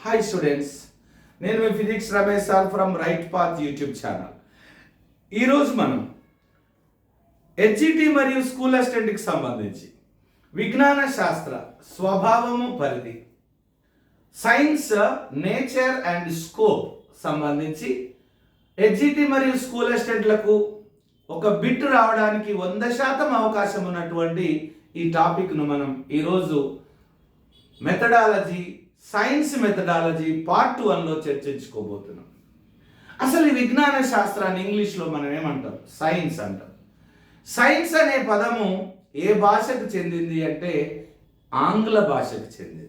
Hi students నేను మీ physics Ramesh sir from right path YouTube channel ఈరోజు మనం HGT మరియు స్కూల్ అసిస్టెంట్కి సంబంధించి విజ్ఞాన శాస్త్ర స్వభావము పరిధి సైన్స్ నేచర్ అండ్ స్కోప్ సంబంధించి హెచ్జిటి మరియు స్కూల్ అసిస్టెంట్లకు ఒక బిట్ రావడానికి వంద శాతం అవకాశం ఉన్నటువంటి ఈ టాపిక్ను మనం ఈరోజు మెథడాలజీ సైన్స్ మెథడాలజీ పార్ట్ వన్లో చర్చించుకోబోతున్నాం. అసలు ఈ విజ్ఞాన శాస్త్రాన్ని ఇంగ్లీష్లో మనం ఏమంటాం? సైన్స్ అంటాం. సైన్స్ అనే పదము ఏ భాషకు చెందింది అంటే ఆంగ్ల భాషకు చెందింది.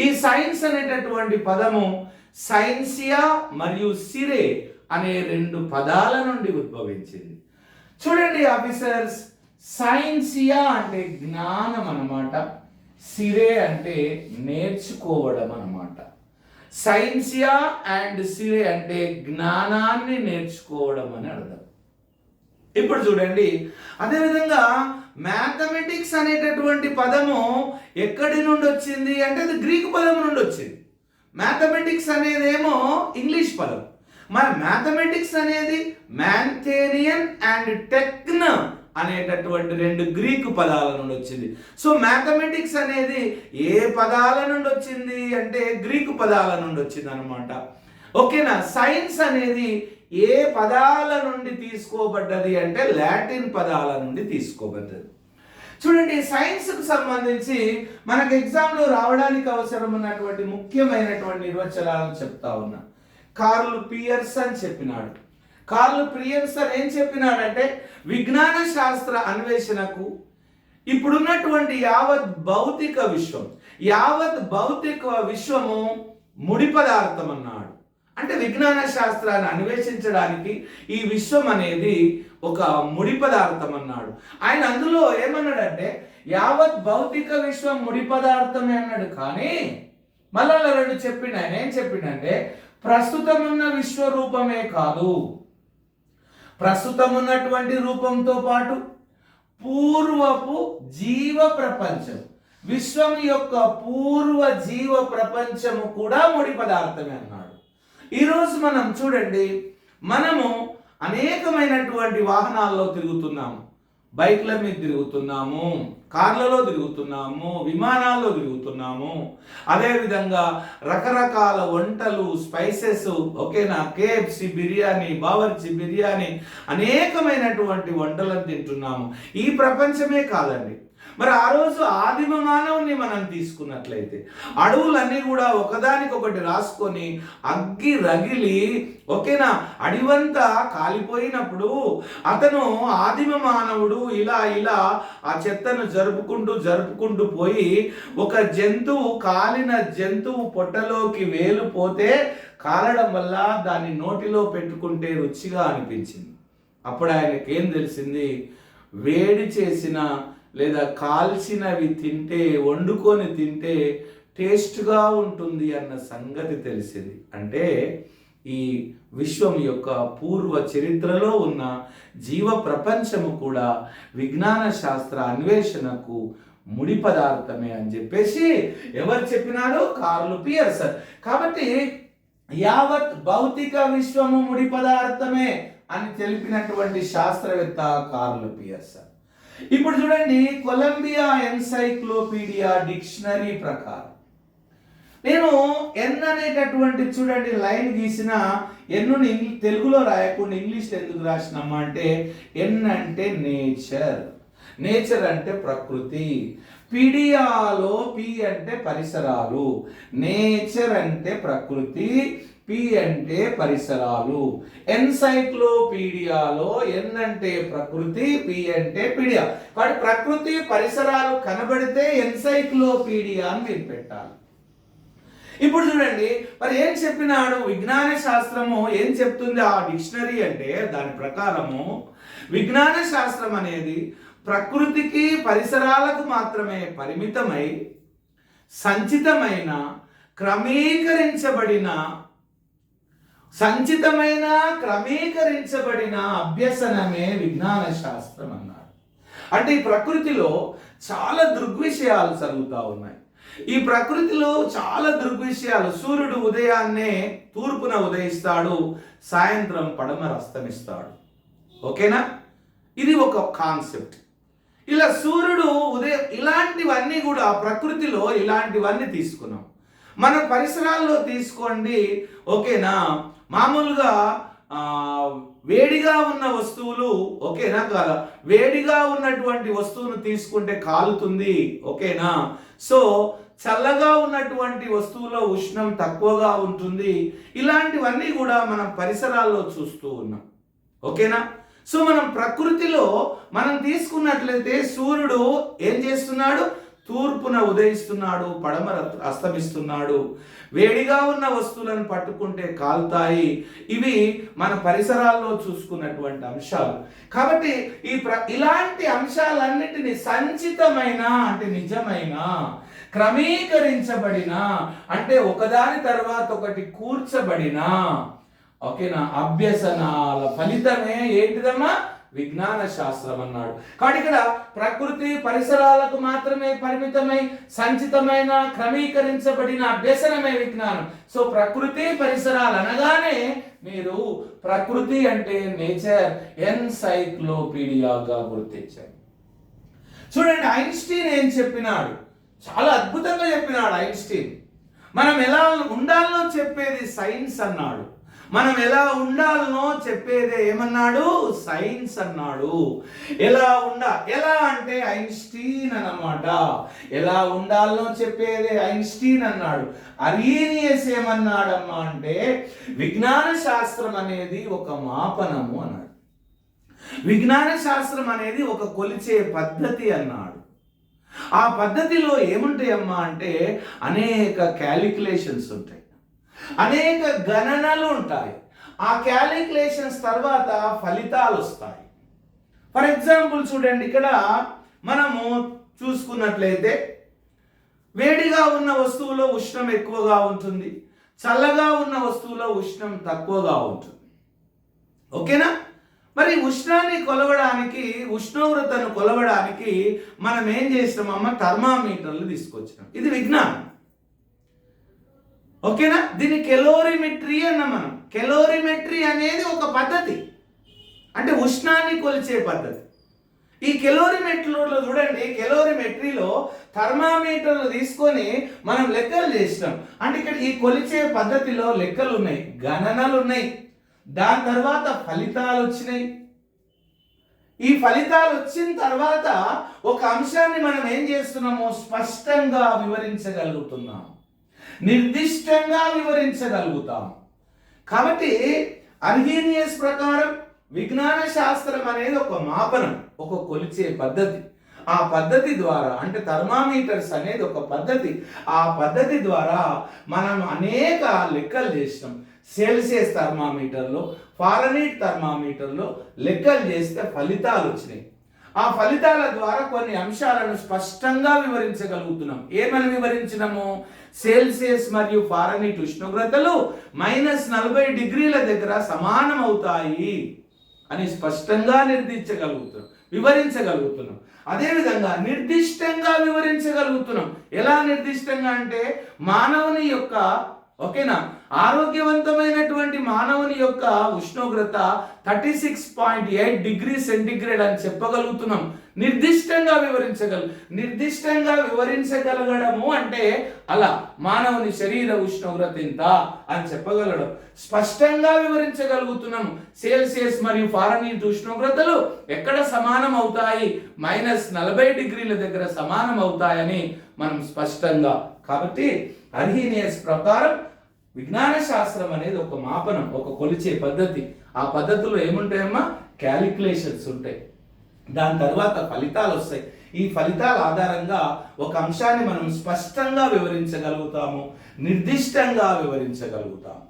ఈ సైన్స్ అనేటటువంటి పదము సైన్సియా మరియు సిరే అనే రెండు పదాల నుండి ఉద్భవించింది. చూడండి ఆఫీసర్స్ సైన్సియా అంటే జ్ఞానం అన్నమాట. సిరే అంటే నేర్చుకోవడం అన్నమాట సైన్సియా అండ్ సిరే అంటే జ్ఞానాన్ని నేర్చుకోవడం అని అర్థం ఇప్పుడు చూడండి అదేవిధంగా మ్యాథమెటిక్స్ అనేటటువంటి పదము ఎక్కడి నుండి వచ్చింది అంటే అది గ్రీకు పదం నుండి వచ్చింది మ్యాథమెటిక్స్ అనేదేమో ఇంగ్లీష్ పదం. మరి మ్యాథమెటిక్స్ అనేది మ్యాంథేనియన్ అండ్ టెక్న అనేటటువంటి రెండు గ్రీకు పదాల నుండి వచ్చింది. సో మ్యాథమెటిక్స్ అనేది ఏ పదాల నుండి వచ్చింది అంటే గ్రీకు పదాల నుండి వచ్చింది అనమాట ఓకేనా? సైన్స్ అనేది ఏ పదాల నుండి తీసుకోబడ్డది అంటే లాటిన్ పదాల నుండి తీసుకోబడ్డది. చూడండి సైన్స్కు సంబంధించి మనకు ఎగ్జామ్లో రావడానికి అవసరమైనటువంటి ముఖ్యమైనటువంటి నిర్వచనాలను చెప్తా ఉన్నా. కార్ల్ పియర్సన్ చెప్పినాడు. కార్ల్ సార్ ఏం చెప్పినాడంటే విజ్ఞాన శాస్త్ర అన్వేషణకు ఇప్పుడున్నటువంటి యావత్ భౌతిక విశ్వం యావత్ భౌతిక విశ్వము ముడి పదార్థం అన్నాడు. అంటే విజ్ఞాన శాస్త్రాన్ని అన్వేషించడానికి ఈ విశ్వం అనేది ఒక ముడి పదార్థం అన్నాడు. ఆయన అందులో ఏమన్నాడంటే యావత్ భౌతిక విశ్వం ముడి పదార్థమే అన్నాడు. కానీ మళ్ళా రెండు చెప్పిండు ఆయన ఏం చెప్పిండంటే ప్రస్తుతం ఉన్న విశ్వరూపమే కాదు. ప్రస్తుతం ఉన్నటువంటి రూపంతో పాటు పూర్వపు జీవ ప్రపంచం. విశ్వం యొక్క పూర్వ జీవ ప్రపంచము కూడా ముడి పదార్థమే అన్నాడు. ఈరోజు మనం చూడండి మనము అనేకమైనటువంటి వాహనాల్లో తిరుగుతున్నాము. బైక్ల మీద తిరుగుతున్నాము కార్లలో తిరుగుతున్నాము విమానాల్లో తిరుగుతున్నాము. అదేవిధంగా రకరకాల వంటలు స్పైసెస్ ఓకేనా? కేఎఫ్సి బిర్యానీ బావర్చి బిర్యానీ అనేకమైనటువంటి వంటలను తింటున్నాము. ఈ ప్రపంచమే కాదండి. మరి ఆ రోజు ఆదిమ మానవుని మనం తీసుకున్నట్లయితే అడవులన్నీ కూడా ఒకదానికొకటి రాసుకొని అగ్గి రగిలి ఓకేనా అడివంతా కాలిపోయినప్పుడు అతను ఆదిమ మానవుడు ఇలా ఇలా ఆ చెత్తను జరుపుకుంటూ జరుపుకుంటూ పోయి ఒక జంతువు కాలిన జంతువు పొట్టలోకి వేలు పోతే కాలడం వల్ల దాన్ని నోటిలో పెట్టుకుంటే రుచిగా అనిపించింది. అప్పుడు ఆయనకేం తెలిసింది? వేడి చేసిన లేదా కాల్చినవి తింటే వండుకొని తింటే టేస్ట్గా ఉంటుంది అన్న సంగతి తెలిసింది. అంటే ఈ విశ్వం యొక్క పూర్వ చరిత్రలో ఉన్న జీవ ప్రపంచము కూడా విజ్ఞాన శాస్త్ర అన్వేషణకు ముడి పదార్థమే అని చెప్పేసి ఎవరు చెప్పినాడు కార్లు పియర్సన్. కాబట్టి యావత్ భౌతిక విశ్వము ముడి పదార్థమే అని తెలిపినటువంటి శాస్త్రవేత్త కార్లు పియర్సన్. ఇప్పుడు చూడండి కొలంబియా ఎన్సైక్లోపీడియా డిక్షనరీ ప్రకారం. నేను ఎన్ అనేటటువంటి చూడండి లైన్ గీసిన ఎన్నుని తెలుగులో రాయకుండా ఇంగ్లీష్ ఎందుకు రాసినమ్మా అంటే ఎన్ అంటే నేచర్. నేచర్ అంటే ప్రకృతి. పీడియాలో పి అంటే పరిసరాలు. నేచర్ అంటే ప్రకృతి. పి అంటే పరిసరాలు. ఎన్సైక్లోపీడియాలో ఎన్ అంటే ప్రకృతి పి అంటే పీడియా. కాబట్టి ప్రకృతి పరిసరాలు కనబడితే ఎన్సైక్లోపీడియా అని మీరు పెట్టాలి. ఇప్పుడు చూడండి మరి ఏం చెప్పినాడు విజ్ఞాన శాస్త్రము? ఏం చెప్తుంది ఆ డిక్షనరీ అంటే? దాని ప్రకారము విజ్ఞాన శాస్త్రం అనేది ప్రకృతికి పరిసరాలకు మాత్రమే పరిమితమై సంచితమైన క్రమీకరించబడిన సంచితమైన క్రమీకరించబడిన అభ్యసనమే విజ్ఞాన శాస్త్రం అన్నారు అంటే ఈ ప్రకృతిలో చాలా దృగ్విషయాలు జరుగుతూ ఉన్నాయి. ఈ ప్రకృతిలో చాలా దృగ్విషయాలు సూర్యుడు ఉదయాన్నే తూర్పున ఉదయిస్తాడు సాయంత్రం పడమర అస్తమిస్తాడు ఓకేనా? ఇది ఒక కాన్సెప్ట్. ఇలా సూర్యుడు ఉదయం ఇలాంటివన్నీ కూడా ప్రకృతిలో ఇలాంటివన్నీ తీసుకున్నాం. మన పరిసరాల్లో తీసుకోండి. ఓకేనా? మామూలుగా వేడిగా ఉన్న వస్తువులు ఓకేనా కాదా వేడిగా ఉన్నటువంటి వస్తువును తీసుకుంటే కాలుతుంది ఓకేనా? సో చల్లగా ఉన్నటువంటి వస్తువులో ఉష్ణం తక్కువగా ఉంటుంది. ఇలాంటివన్నీ కూడా మనం పరిసరాల్లో చూస్తూ ఉన్నాం ఓకేనా? సో మనం ప్రకృతిలో మనం తీసుకున్నట్లయితే సూర్యుడు ఏం చేస్తున్నాడు? తూర్పున ఉదయిస్తున్నాడు పడమర అస్తమిస్తున్నాడు. వేడిగా ఉన్న వస్తువులను పట్టుకుంటే కాలుతాయి. ఇవి మన పరిసరాల్లో చూసుకున్నటువంటి అంశాలు. కాబట్టి ఈ ప్ర ఇలాంటి అంశాలన్నిటినీ సంచితమైన అంటే నిజమైన క్రమీకరించబడిన అంటే ఒకదాని తర్వాత ఒకటి కూర్చబడిన ఓకేనా అభ్యసనాల ఫలితమే ఏంటిదమ్మా? విజ్ఞాన శాస్త్రం అన్నాడు కాబట్టి ఇక్కడ ప్రకృతి పరిసరాలకు మాత్రమే పరిమితమై సంచితమైన క్రమీకరించబడిన అభ్యసనమే విజ్ఞానం. సో ప్రకృతి పరిసరాలు అనగానే మీరు ప్రకృతి అంటే నేచర్ ఎన్సైక్లోపీడియాగా గుర్తించారు. చూడండి ఐన్స్టీన్ ఏం చెప్పినాడు? చాలా అద్భుతంగా చెప్పినాడు ఐన్స్టీన్. మనం ఎలా ఉండాలో చెప్పేది సైన్స్ అన్నాడు. మనం ఎలా ఉండాలనో చెప్పేదే ఏమన్నాడు? సైన్స్ అన్నాడు. ఎలా ఉండ ఎలా అంటే ఐన్స్టీన్ అన్నమాట. ఎలా ఉండాలనో చెప్పేదే ఐన్స్టీన్ అన్నాడు. అరీనియస్ ఏమన్నాడమ్మా అంటే విజ్ఞాన శాస్త్రం అనేది ఒక మాపనము అన్నాడు. విజ్ఞాన శాస్త్రం అనేది ఒక కొలిచే పద్ధతి అన్నాడు. ఆ పద్ధతిలో ఏముంటాయమ్మా అంటే అనేక క్యాలిక్యులేషన్స్ ఉంటాయి. అనేక గణనలు ఉంటాయి. ఆ క్యాలిక్యులేషన్స్ తర్వాత ఫలితాలు వస్తాయి. ఫర్ ఎగ్జాంపుల్ చూడండి ఇక్కడ మనము చూసుకున్నట్లయితే వేడిగా ఉన్న వస్తువులో ఉష్ణం ఎక్కువగా ఉంటుంది చల్లగా ఉన్న వస్తువులో ఉష్ణం తక్కువగా ఉంటుంది. ఓకేనా? మరి ఉష్ణాన్ని కొలవడానికి ఉష్ణోగ్రతను కొలవడానికి మనం ఏం చేసినామమ్మ థర్మామీటర్లు తీసుకొచ్చినాం. ఇది విజ్ఞానం. ఓకేనా? దీన్ని కెలోరిమెట్రీ అన్న మనం. కెలోరిమెట్రీ అనేది ఒక పద్ధతి. అంటే ఉష్ణాన్ని కొలిచే పద్ధతి. ఈ కెలోరిమెట్రీలో చూడండి కెలోరిమెట్రీలో థర్మామీటర్లు తీసుకొని మనం లెక్కలు చేసినాం. అంటే ఇక్కడ ఈ కొలిచే పద్ధతిలో లెక్కలు ఉన్నాయి గణనలు ఉన్నాయి. దాని తర్వాత ఫలితాలు వచ్చినాయి. ఈ ఫలితాలు వచ్చిన తర్వాత ఒక అంశాన్ని మనం ఏం చేస్తున్నామో స్పష్టంగా వివరించగలుగుతున్నాం. నిర్దిష్టంగా వివరించగలుగుతాం. కాబట్టి అర్హీనియస్ ప్రకారం విజ్ఞాన శాస్త్రం అనేది ఒక మాపనం ఒక కొలిచే పద్ధతి. ఆ పద్ధతి ద్వారా అంటే థర్మామీటర్స్ అనేది ఒక పద్ధతి. ఆ పద్ధతి ద్వారా మనం అనేక లెక్కలు చేసినాం సెల్సియస్ థర్మామీటర్లో ఫారనీట్ థర్మామీటర్లో లెక్కలు చేస్తే ఫలితాలు వచ్చినాయి. ఆ ఫలితాల ద్వారా కొన్ని అంశాలను స్పష్టంగా వివరించగలుగుతున్నాం. ఏమని వివరించినాము? సెల్సియస్ మరియు ఫారనీట్ ఉష్ణోగ్రతలు మైనస్ నలభై డిగ్రీల దగ్గర సమానం అవుతాయి అని స్పష్టంగా నిర్దించగలుగుతున్నాం. వివరించగలుగుతున్నాం. అదేవిధంగా నిర్దిష్టంగా వివరించగలుగుతున్నాం. ఎలా నిర్దిష్టంగా అంటే మానవుని యొక్క ఓకేనా? ఆరోగ్యవంతమైనటువంటి మానవుని యొక్క ఉష్ణోగ్రత thirty six point eight degree centigrade అని చెప్పగలుగుతున్నాం. నిర్దిష్టంగా వివరించగల నిర్దిష్టంగా వివరించగలగడము అంటే అలా మానవుని శరీర ఉష్ణోగ్రత ఎంత అని చెప్పగలడం. స్పష్టంగా వివరించగలుగుతున్నాం. సెల్సియస్ మరియు ఫారనీట్ ఉష్ణోగ్రతలు ఎక్కడ సమానం అవుతాయి మైనస్ నలభై డిగ్రీల దగ్గర సమానం అవుతాయని మనం స్పష్టంగా కాబట్టి అర్హీనియస్ ప్రకారం విజ్ఞాన శాస్త్రం అనేది ఒక మాపనం ఒక కొలిచే పద్ధతి. ఆ పద్ధతిలో ఏముంటాయమ్మా? క్యాలిక్యులేషన్స్ ఉంటాయి. దాని తర్వాత ఫలితాలు వస్తాయి. ఈ ఫలితాల ఆధారంగా ఒక అంశాన్ని మనం స్పష్టంగా వివరించగలుగుతాము నిర్దిష్టంగా వివరించగలుగుతాము.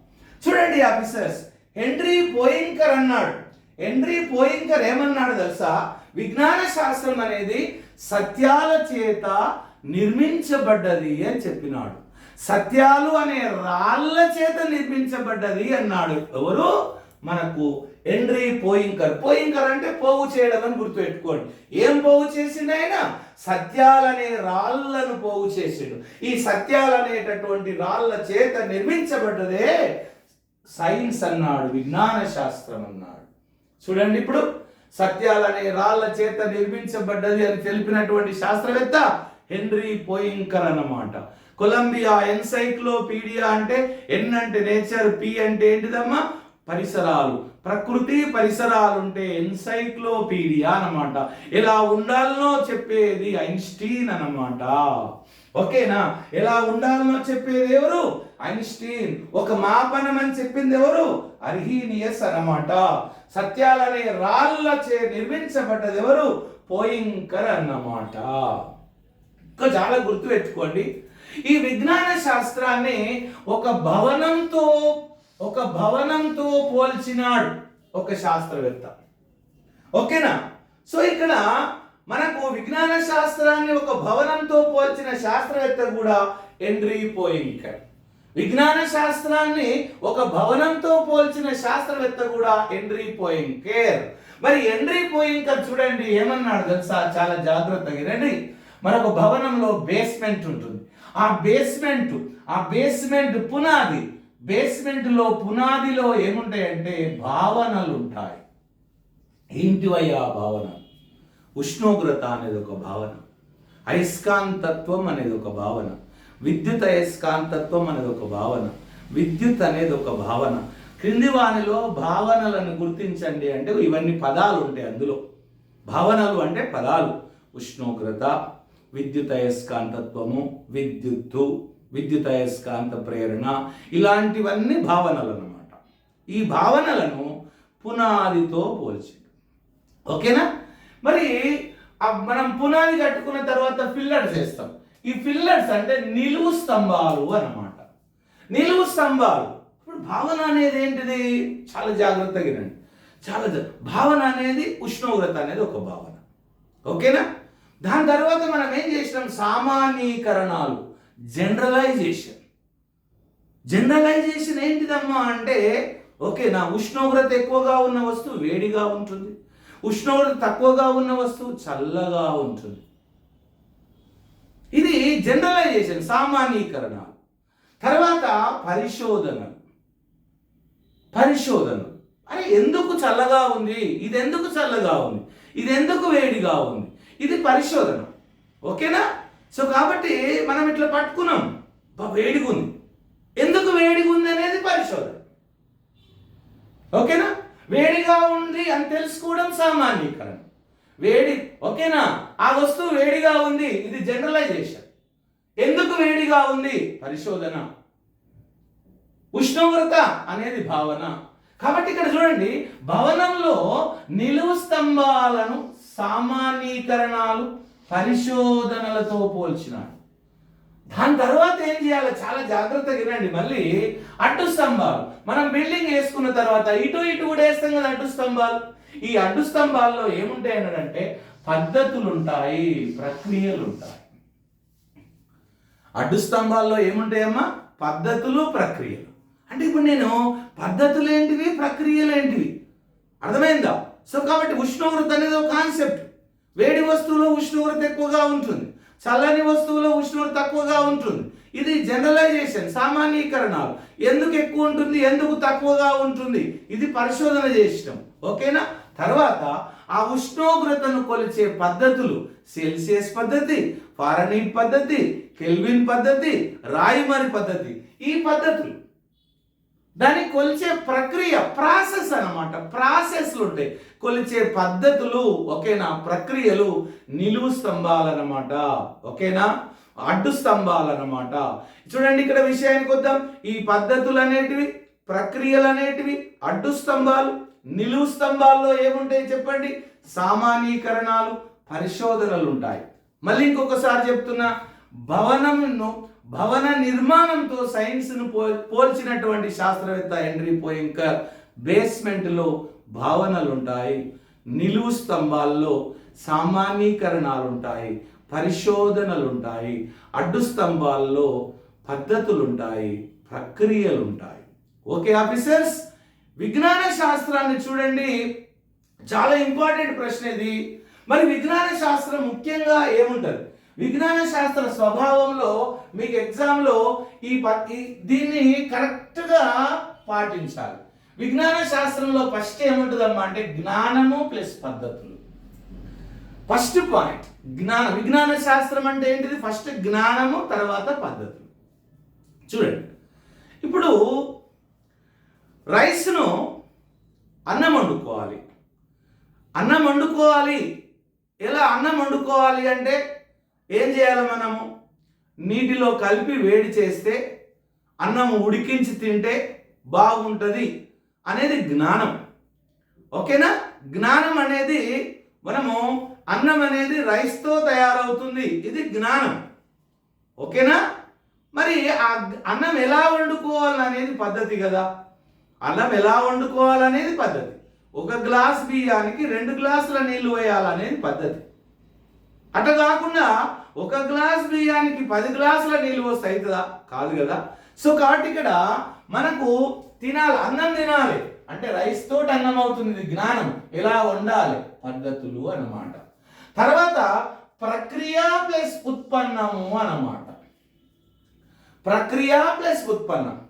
చూడండి ఆఫీసర్స్ హెన్రీ పోయింకర్ అన్నాడు. హెన్రీ పోయింకర్ ఏమన్నాడు తెలుసా? విజ్ఞాన శాస్త్రం అనేది సత్యాల చేత నిర్మించబడ్డది అని చెప్పినాడు. సత్యాలు అనే రాళ్ళ చేత నిర్మించబడ్డది అన్నాడు. ఎవరు? మనకు ఎండ్రీ పోయింకర్. పోయింకర్ అంటే పోగు చేయడం అని గుర్తుపెట్టుకోండి. ఏం పోగు చేసిండు ఆయన? సత్యాలనే రాళ్ళను పోగు చేసిండు. ఈ సత్యాలనేటటువంటి రాళ్ళ చేత నిర్మించబడ్డదే సైన్స్ అన్నాడు విజ్ఞాన శాస్త్రం అన్నాడు. చూడండి ఇప్పుడు సత్యాలనే రాళ్ళ చేత నిర్మించబడ్డది అని తెలిపినటువంటి శాస్త్రవేత్త హెన్రీ పోయింకర్ అన్నమాట. కొలంబియా ఎన్సైక్లోపీడియా అంటే ఎన్ అంటే నేచర్ పి అంటే ఏంటిదమ్మా? పరిసరాలు. ప్రకృతి పరిసరాలు ఉంటే ఎన్సైక్లోపీడియా అన్నమాట. ఎలా ఉండాలనో చెప్పేది ఐన్స్టీన్ అన్నమాట. ఓకేనా? ఎలా ఉండాలనో చెప్పేది ఎవరు? ఐన్స్టీన్. ఒక మాపనం అని చెప్పింది ఎవరు? అర్హీనియస్ అన్నమాట. సత్యాలనే రాళ్ళ చే నిర్మించబడ్డది ఎవరు? పోయింకర్ అన్నమాట. ఇంకా చాలా గుర్తు పెట్టుకోండి ఈ విజ్ఞాన శాస్త్రాన్ని ఒక భవనంతో ఒక భవనంతో పోల్చినాడు ఒక శాస్త్రవేత్త. ఓకేనా? సో ఇక్కడ మనకు విజ్ఞాన శాస్త్రాన్ని ఒక భవనంతో పోల్చిన శాస్త్రవేత్త కూడా ఎండ్రీ పోయింకర్ విజ్ఞాన శాస్త్రాన్ని ఒక భవనంతో పోల్చిన శాస్త్రవేత్త కూడా ఎండ్రీ పోయింకేర్ మరి ఎండ్రీ పోయింక చూడండి ఏమన్నాడు తెలుసా? చాలా జాగ్రత్తగా రండి మనకు భవనంలో బేస్మెంట్ ఉంటుంది. ఆ బేస్మెంట్ ఆ బేస్మెంట్ పునాది. బేస్మెంట్లో పునాదిలో ఏముంటాయంటే భావనలు ఉంటాయి ఏంటివయ్యా ఆ భావన? ఉష్ణోగ్రత అనేది ఒక భావన. అయస్కాంతత్వం అనేది ఒక భావన. విద్యుత్ అయస్కాంతత్వం అనేది ఒక భావన. విద్యుత్ అనేది ఒక భావన. క్రింది వానిలో భావనలను గుర్తించండి అంటే ఇవన్నీ పదాలు ఉంటాయి అందులో. భావనలు అంటే పదాలు. ఉష్ణోగ్రత విద్యుత్ అయస్కాంతత్వము విద్యుత్తు విద్యుతయస్కాంత ప్రేరణ ఇలాంటివన్నీ భావనలు అన్నమాట ఈ భావనలను పునాదితో పోల్చి ఓకేనా? మరి మనం పునాది కట్టుకున్న తర్వాత ఫిల్లర్స్ వేస్తాం. ఈ ఫిల్లర్స్ అంటే నిలువు స్తంభాలు అన్నమాట. నిలువు స్తంభాలు. ఇప్పుడు భావన అనేది ఏంటిది? చాలా జాగ్రత్తగా వినండి. చాలా జా- భావన అనేది ఉష్ణోగ్రత అనేది ఒక భావన. ఓకేనా? దాని తర్వాత మనం ఏం చేసినాం? సామాన్యీకరణాలు. జనరలైజేషన్. జనరలైజేషన్ ఏంటిదమ్మా అంటే ఓకే నా ఉష్ణోగ్రత ఎక్కువగా ఉన్న వస్తువు వేడిగా ఉంటుంది. ఉష్ణోగ్రత తక్కువగా ఉన్న వస్తువు చల్లగా ఉంటుంది. ఇది జనరలైజేషన్ సామాన్యీకరణ తర్వాత పరిశోధన. పరిశోధన. అరే ఎందుకు చల్లగా ఉంది? ఇది ఎందుకు చల్లగా ఉంది? ఇది ఎందుకు వేడిగా ఉంది? ఇది పరిశోధన. ఓకేనా? సో కాబట్టి మనం ఇట్లా పట్టుకున్నాం. వేడిగా ఉంది. ఎందుకు వేడిగా ఉంది అనేది పరిశోధన. ఓకేనా? వేడిగా ఉంది అని తెలుసుకోవడం సామాన్యీకరణ. వేడి ఓకేనా? ఆ వస్తువు వేడిగా ఉంది ఇది జనరలైజేషన్. ఎందుకు వేడిగా ఉంది? పరిశోధన. ఉష్ణోగ్రత అనేది భావన. కాబట్టి ఇక్కడ చూడండి భవనంలో నిలువు స్తంభాలను సామాన్యీకరణాలు పరిశోధనలతో పోల్చినాడు. దాని తర్వాత ఏం చేయాలి? చాలా జాగ్రత్తగా వినండి. మళ్ళీ అడ్డు స్తంభాలు. మనం బిల్డింగ్ వేసుకున్న తర్వాత ఇటు ఇటు కూడా వేస్తాం కదా అడ్డు స్తంభాలు. ఈ అడ్డు స్తంభాల్లో ఏముంటాయి అన్నాడంటే పద్ధతులు ఉంటాయి ప్రక్రియలు ఉంటాయి అడ్డు స్తంభాల్లో ఏముంటాయమ్మా? పద్ధతులు ప్రక్రియలు. అంటే ఇప్పుడు నేను పద్ధతులు ఏంటివి ప్రక్రియలు ఏంటివి అర్థమైందా? సో కాబట్టి ఉష్ణోగ్రత అనేది ఒక కాన్సెప్ట్. వేడి వస్తువులో ఉష్ణోగ్రత ఎక్కువగా ఉంటుంది. చల్లని వస్తువులో ఉష్ణోగ్రత తక్కువగా ఉంటుంది. ఇది జనరలైజేషన్ సామాన్యీకరణాలు. ఎందుకు ఎక్కువ ఉంటుంది? ఎందుకు తక్కువగా ఉంటుంది? ఇది పరిశోధన చేసినాం. ఓకేనా? తర్వాత ఆ ఉష్ణోగ్రతను కొలిచే పద్ధతులు సెల్సియస్ పద్ధతి ఫారనీట్ పద్ధతి కెల్విన్ పద్ధతి రాయిమరి పద్ధతి ఈ పద్ధతులు. దాన్ని కొలిచే ప్రక్రియ ప్రాసెస్ అన్నమాట. ప్రాసెస్లు ఉంటాయి. కొలిచే పద్ధతులు ఓకేనా? ప్రక్రియలు నిలువు స్తంభాలన్నమాట. ఓకేనా? అడ్డు స్తంభాలన్నమాట. చూడండి ఇక్కడ విషయానికి వద్దాం. ఈ పద్ధతులు అనేటివి ప్రక్రియలు అనేటివి అడ్డు స్తంభాలు నిలువు స్తంభాల్లో ఏముంటాయి చెప్పండి? సామాన్యీకరణాలు పరిశోధనలు ఉంటాయి. మళ్ళీ ఇంకొకసారి చెప్తున్నా భవనంను భవన నిర్మాణంతో సైన్స్ను పో పోల్చినటువంటి శాస్త్రవేత్త హెన్రీ పోయింకర్ బేస్మెంట్లో భావనలుంటాయి. నిలువు స్తంభాల్లో సామాన్యీకరణాలుంటాయి. పరిశోధనలుంటాయి. అడ్డు స్తంభాల్లో పద్ధతులుంటాయి. ప్రక్రియలుంటాయి. ప్రక్రియలు ఉంటాయి ఓకే ఆఫీసర్స్ విజ్ఞాన శాస్త్రాన్ని చూడండి. చాలా ఇంపార్టెంట్ ప్రశ్న ఇది మరి విజ్ఞాన శాస్త్రం ముఖ్యంగా ఏముంటుంది? విజ్ఞాన శాస్త్ర స్వభావంలో మీకు ఎగ్జామ్లో ఈ ప- దీన్ని కరెక్ట్గా పాటించాలి. విజ్ఞాన శాస్త్రంలో ఫస్ట్ ఏముంటుందమ్మా అంటే జ్ఞానము ప్లస్ పద్ధతులు. ఫస్ట్ పాయింట్ జ్ఞాన విజ్ఞాన శాస్త్రం అంటే ఏంటిది? ఫస్ట్ జ్ఞానము తర్వాత పద్ధతులు. చూడండి. ఇప్పుడు రైస్ను అన్నం వండుకోవాలి. అన్నం వండుకోవాలి. ఎలా అన్నం వండుకోవాలి అంటే ఏం చేయాలి మనము? నీటిలో కలిపి వేడి చేస్తే అన్నం ఉడికించి తింటే బాగుంటుంది అనేది జ్ఞానం. ఓకేనా? జ్ఞానం అనేది మనము అన్నం అనేది రైస్తో తయారవుతుంది. ఇది జ్ఞానం. ఓకేనా? మరి ఆ అన్నం ఎలా వండుకోవాలనేది పద్ధతి కదా. అన్నం ఎలా వండుకోవాలనేది పద్ధతి. ఒక గ్లాస్ బియ్యానికి రెండు గ్లాసుల నీళ్ళు వేయాలనేది పద్ధతి. అట్లా కాకుండా ఒక గ్లాస్ బియ్యానికి పది గ్లాసుల నీళ్ళు వస్తే అవుతుందా కాదు కదా. సో కాబట్టి ఇక్కడ మనకు తినాలి అన్నం తినాలి. అంటే రైస్ తోటి అన్నం అవుతుంది జ్ఞానం. ఎలా వండాలి? పద్ధతులు అన్నమాట. తర్వాత ప్రక్రియ ప్లస్ ఉత్పన్నము అన్నమాట. ప్రక్రియ ప్లస్ ఉత్పన్నం.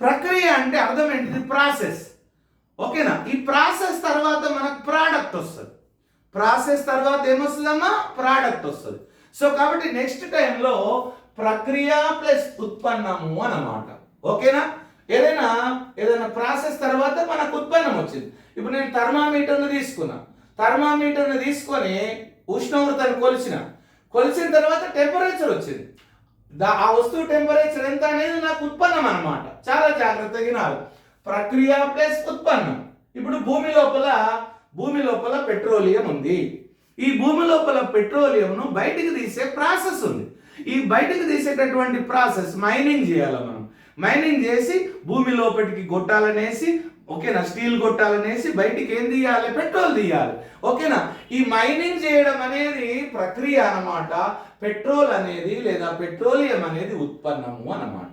ప్రక్రియ అంటే అర్థం ఏంటిది? ప్రాసెస్. ఓకేనా? ఈ ప్రాసెస్ తర్వాత మనకు ప్రోడక్ట్ వస్తుంది. ప్రాసెస్ తర్వాత ఏమొస్తుందమ్మా? ప్రోడక్ట్ వస్తుంది. సో కాబట్టి నెక్స్ట్ టైంలో ప్రక్రియ ప్లస్ ఉత్పన్నము అన్నమాట. ఓకేనా ఏదైనా ఏదైనా ప్రాసెస్ తర్వాత మనకు ఉత్పన్నం వచ్చింది. ఇప్పుడు నేను థర్మామీటర్ను తీసుకున్నా. థర్మామీటర్ను తీసుకొని ఉష్ణోగ్రతను కొలిచిన. కొలిచిన తర్వాత టెంపరేచర్ వచ్చింది. దా- ఆ వస్తువు టెంపరేచర్ ఎంత అనేది నాకు ఉత్పన్నం అన్నమాట. చాలా జాగ్రత్తగా వినాలి. ప్రక్రియ ప్లస్ ఉత్పన్నం. ఇప్పుడు భూమి లోపల భూమి లోపల పెట్రోలియం ఉంది. ఈ భూమి లోపల పెట్రోలియంను బయటికి తీసే ప్రాసెస్ ఉంది. ఈ బయటికి తీసేటటువంటి ప్రాసెస్ మైనింగ్ చేయాలి మనం? మైనింగ్ చేసి భూమి లోపలికి గొట్టాలనేసి ఓకేనా స్టీల్ కొట్టాలనేసి బయటికి ఏం తీయాలి? పెట్రోల్ తీయాలి. ఓకేనా? ఈ మైనింగ్ చేయడం అనేది ప్రక్రియ అన్నమాట. పెట్రోల్ అనేది లేదా పెట్రోలియం అనేది ఉత్పన్నము అన్నమాట.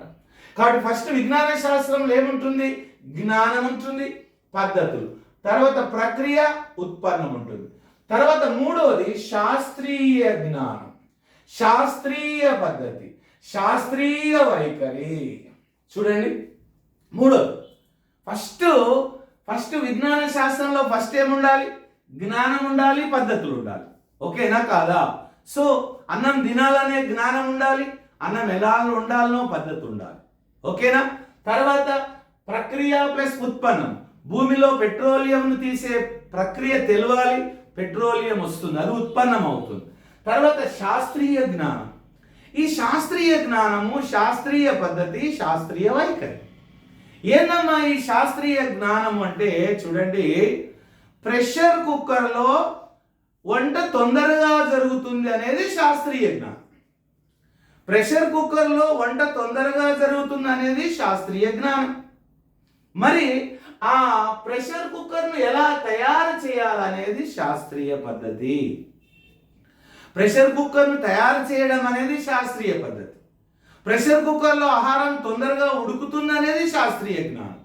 కాబట్టి ఫస్ట్ విజ్ఞాన శాస్త్రంలో ఏముంటుంది? జ్ఞానం ఉంటుంది పద్ధతులు. తర్వాత ప్రక్రియ ఉత్పన్నం ఉంటుంది తర్వాత మూడవది శాస్త్రీయ జ్ఞానం. శాస్త్రీయ పద్ధతి శాస్త్రీయ వైఖరి. చూడండి. మూడోది ఫస్ట్ ఫస్ట్ విజ్ఞాన శాస్త్రంలో ఫస్ట్ ఏముండాలి? జ్ఞానం ఉండాలి పద్ధతులు ఉండాలి. ఓకేనా కాదా? సో అన్నం తినాలనే జ్ఞానం ఉండాలి అన్నం ఎలా ఉండాలనో పద్ధతి ఉండాలి. ఓకేనా? తర్వాత ప్రక్రియ ప్లస్ ఉత్పన్నం. భూమిలో పెట్రోలియంను తీసే ప్రక్రియ తెలియాలి పెట్రోలియం వస్తుంది అది ఉత్పన్నం అవుతుంది తర్వాత శాస్త్రీయ జ్ఞానం. ఈ శాస్త్రీయ జ్ఞానము శాస్త్రీయ పద్ధతి శాస్త్రీయ వైఖరి. ఏందమ్మా ఈ శాస్త్రీయ జ్ఞానం అంటే చూడండి ప్రెషర్ కుక్కర్లో వంట తొందరగా జరుగుతుంది అనేది శాస్త్రీయ జ్ఞానం. ప్రెషర్ కుక్కర్లో వంట తొందరగా జరుగుతుంది అనేది శాస్త్రీయ జ్ఞానం. మరి ఆ ప్రెషర్ కుక్కర్ను ఎలా తయారు చేయాలనేది శాస్త్రీయ పద్ధతి. ప్రెషర్ కుక్కర్ను తయారు చేయడం అనేది శాస్త్రీయ పద్ధతి. ప్రెషర్ కుక్కర్లో ఆహారం తొందరగా ఉడుకుతుంది అనేది శాస్త్రీయ జ్ఞానం.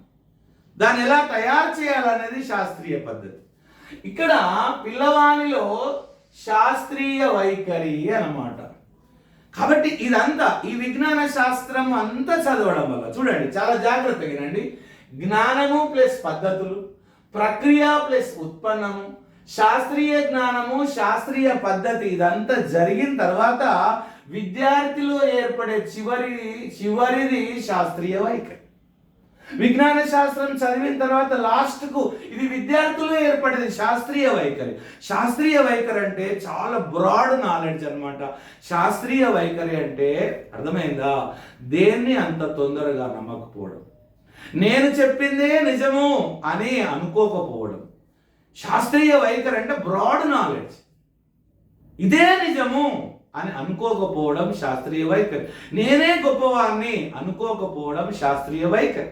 దాన్ని ఎలా తయారు చేయాలనేది శాస్త్రీయ పద్ధతి. ఇక్కడ పిల్లవానిలో శాస్త్రీయ వైఖరి అన్నమాట. కాబట్టి ఇదంతా ఈ విజ్ఞాన శాస్త్రం అంతా చదవడం వల్ల. చూడండి చాలా జాగ్రత్తగా అండి జ్ఞానము ప్లస్ పద్ధతులు ప్రక్రియ ప్లస్ ఉత్పన్నము శాస్త్రీయ జ్ఞానము శాస్త్రీయ పద్ధతి ఇదంతా జరిగిన తర్వాత విద్యార్థిలో ఏర్పడే చివరి చివరిది శాస్త్రీయ వైఖరి. విజ్ఞాన శాస్త్రం చదివిన తర్వాత లాస్ట్కు ఇది విద్యార్థులు ఏర్పడేది శాస్త్రీయ వైఖరి. శాస్త్రీయ వైఖరి అంటే చాలా బ్రాడ్ నాలెడ్జ్ అనమాట శాస్త్రీయ వైఖరి అంటే అర్థమైందా? దేన్ని అంత తొందరగా నమ్మకపోవడం. నేను చెప్పిందే నిజము అని అనుకోకపోవడం. శాస్త్రీయ వైఖరి అంటే బ్రాడ్ నాలెడ్జ్ ఇదే నిజము అని అనుకోకపోవడం శాస్త్రీయ వైఖరి. నేనే గొప్పవాడిని అనుకోకపోవడం శాస్త్రీయ వైఖరి.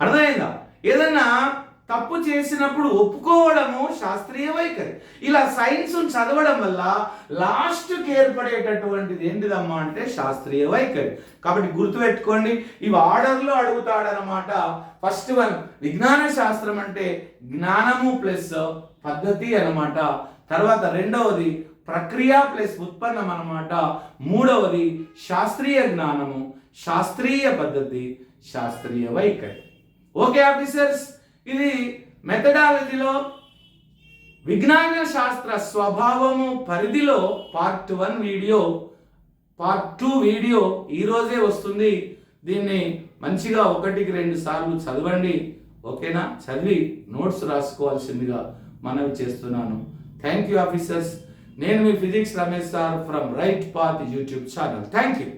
అర్థమైందా? ఏదన్నా తప్పు చేసినప్పుడు ఒప్పుకోవడము శాస్త్రీయ వైఖరి. ఇలా సైన్స్ చదవడం వల్ల లాస్ట్కి ఏర్పడేటటువంటిది ఏంటిదమ్మా అంటే శాస్త్రీయ వైఖరి. కాబట్టి గుర్తుపెట్టుకోండి ఇవి ఆర్డర్లో అడుగుతాడనమాట ఫస్ట్ వన్ విజ్ఞాన శాస్త్రం అంటే జ్ఞానము ప్లస్ పద్ధతి అనమాట తర్వాత రెండవది ప్రక్రియ ప్లస్ ఉత్పన్నం అన్నమాట. మూడవది శాస్త్రీయ జ్ఞానము శాస్త్రీయ పద్ధతి శాస్త్రీయ వైఖరి. Okay officers? ఇది మెథడాలజీలో విజ్ఞాన శాస్త్ర స్వభావము పరిధిలో part one video part two video ఈరోజే వస్తుంది. దీన్ని మంచిగా ఒకటికి రెండు సార్లు చదవండి. ఓకేనా? చదివి నోట్స్ రాసుకోవాల్సిందిగా మనవి చేస్తున్నాను. థ్యాంక్ యూ ఆఫీసర్స్ నేను మీ physics Ramesh sir from right path YouTube channel thank you